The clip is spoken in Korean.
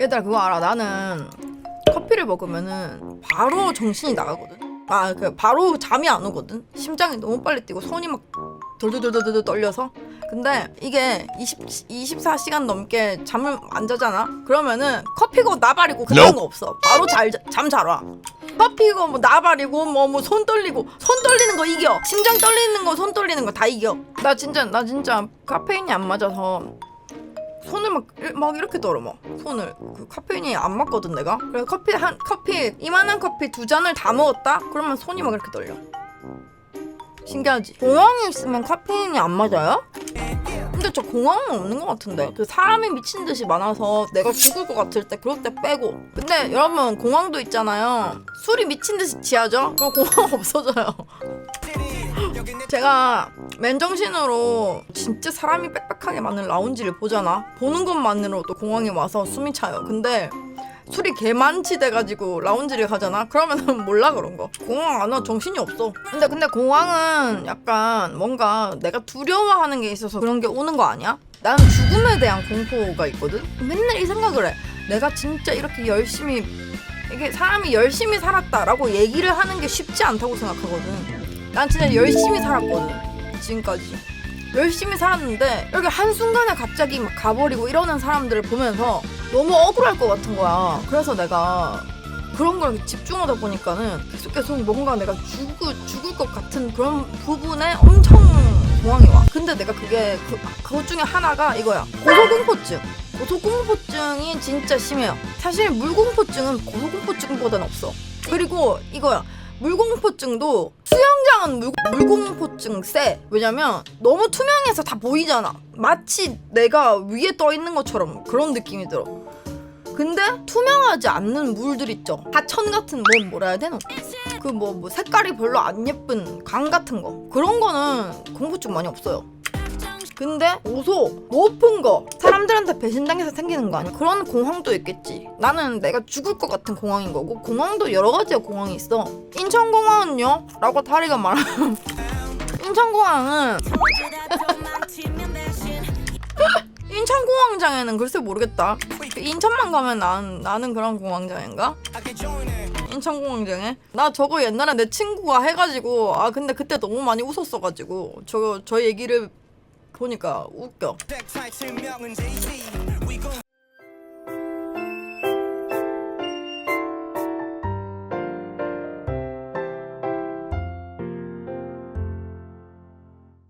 얘들아 그거 알아. 나는 커피를 먹으면은 바로 정신이 나가거든. 아 그 바로 잠이 안 오거든. 심장이 너무 빨리 뛰고 손이 막 돌돌돌돌돌 떨려서. 근데 이게 20, 24시간 넘게 잠을 안 자잖아? 그러면은 커피고 나발이고 그런 거 없어. 바로 잠잘 와. 커피고 뭐 나발이고 뭐 뭐 손 떨리고 손 떨리는 거 이겨. 심장 떨리는 거 손 떨리는 거 다 이겨. 나 진짜 나 진짜 카페인이 안 맞아서 손을 막, 일- 막 이렇게 떨어 막. 손을. 그 카페인이 안 맞거든 내가. 그래서 커피 한 커피 이만한 커피 두 잔을 다 먹었다? 그러면 손이 막 이렇게 떨려. 신기하지? 공황이 있으면 카페인이 안 맞아요? 근데 저 공황은 없는 것 같은데. 그 사람이 미친 듯이 많아서 내가 죽을 것 같을 때 그럴 때 빼고. 근데 여러분 공황도 있잖아요. 술이 미친 듯이 취하죠? 그럼 공황 없어져요. 제가 맨정신으로 진짜 사람이 빽빽하게 많은 라운지를 보잖아. 보는 것만으로도 공항에 와서 숨이 차요. 근데 술이 개만치 돼가지고 라운지를 가잖아. 그러면은 몰라 그런 거. 공항 안 와 정신이 없어. 근데 근데 공항은 약간 뭔가 내가 두려워하는 게 있어서 그런 게 오는 거 아니야? 나는 죽음에 대한 공포가 있거든. 맨날 이 생각을 해. 내가 진짜 이렇게 열심히 이게 사람이 열심히 살았다라고 얘기를 하는 게 쉽지 않다고 생각하거든. 난 진짜 열심히 살았거든 지금까지. 열심히 살았는데 이렇게 한순간에 갑자기 막 가버리고 이러는 사람들을 보면서 너무 억울할 것 같은 거야. 그래서 내가 그런 걸 집중하다 보니까는 계속 계속 뭔가 내가 죽을, 죽을 것 같은 그런 부분에 엄청 공황이 와. 근데 내가 그게 그, 그것 중에 하나가 이거야. 고소공포증. 고소공포증이 진짜 심해요. 사실 물공포증은 고소공포증보다는 없어. 그리고 이거야. 물공포증도 수영 장은 물, 물공포증 세. 왜냐면 너무 투명해서 다 보이잖아. 마치 내가 위에 떠 있는 것처럼 그런 느낌이 들어. 근데 투명하지 않는 물들 있죠. 하천 같은 뭐 뭐라 해야 되노? 그뭐 뭐 색깔이 별로 안 예쁜 강 같은 거. 그런 거는 공포증 많이 없어요 근데 고소 높은 거 사람들한테 배신당해서 생기는 거 아니야? 그런 공황도 있겠지. 나는 내가 죽을 것 같은 공황인 거고 공황도 여러 가지의 공황이 있어. 인천공항은요? 라고 다리가 말하면 인천공항은 인천공항장에는 글쎄 모르겠다. 그 인천만 가면 난, 나는 그런 공항장인가? 인천공항장에 나 저거 옛날에 내 친구가 해가지고 아 근데 그때 너무 많이 웃었어가지고 저거 저 얘기를 보니까 웃겨